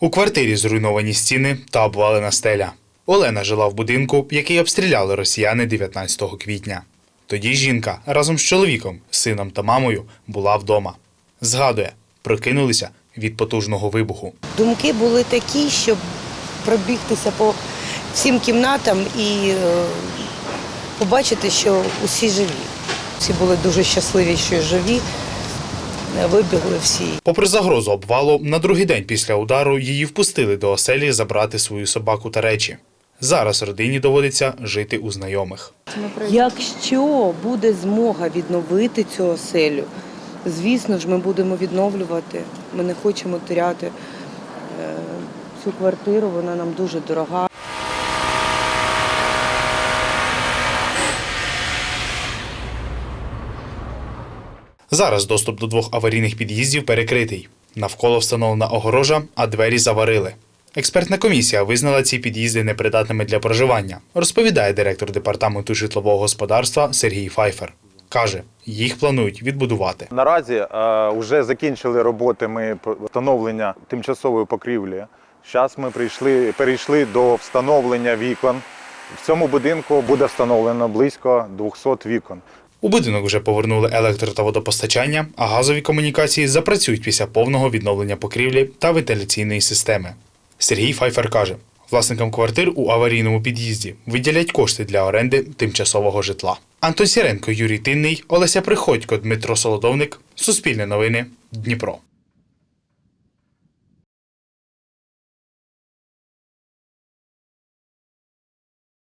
У квартирі зруйновані стіни та обвалена стеля. Олена жила в будинку, який обстріляли росіяни 19 квітня. Тоді жінка разом з чоловіком, сином та мамою була вдома. Згадує, прокинулися від потужного вибуху. Думки були такі, щоб пробігтися по всім кімнатам і е, побачити, що усі живі. Всі були дуже щасливі, що живі. Вибігли всі. Попри загрозу обвалу, на другий день після удару її впустили до оселі забрати свою собаку та речі. Зараз родині доводиться жити у знайомих. Якщо буде змога відновити цю оселю, звісно ж, ми будемо відновлювати. Ми не хочемо теряти е, цю квартиру, вона нам дуже дорога. Зараз доступ до двох аварійних під'їздів перекритий. Навколо встановлена огорожа, а двері заварили. Експертна комісія визнала ці під'їзди непридатними для проживання, розповідає директор департаменту житлового господарства Сергій Файфер. Каже, їх планують відбудувати. Наразі е, вже закінчили роботи ми встановлення тимчасової покрівлі. Зараз ми прийшли, перейшли до встановлення вікон. В цьому будинку буде встановлено близько 200 вікон. У будинок вже повернули електро та водопостачання, а газові комунікації запрацюють після повного відновлення покрівлі та вентиляційної системи. Сергій Файфер каже, власникам квартир у аварійному під'їзді виділять кошти для оренди тимчасового житла. Антон Сіренко, Юрій Тинний, Олеся Приходько, Дмитро Солодовник. Суспільне новини. Дніпро.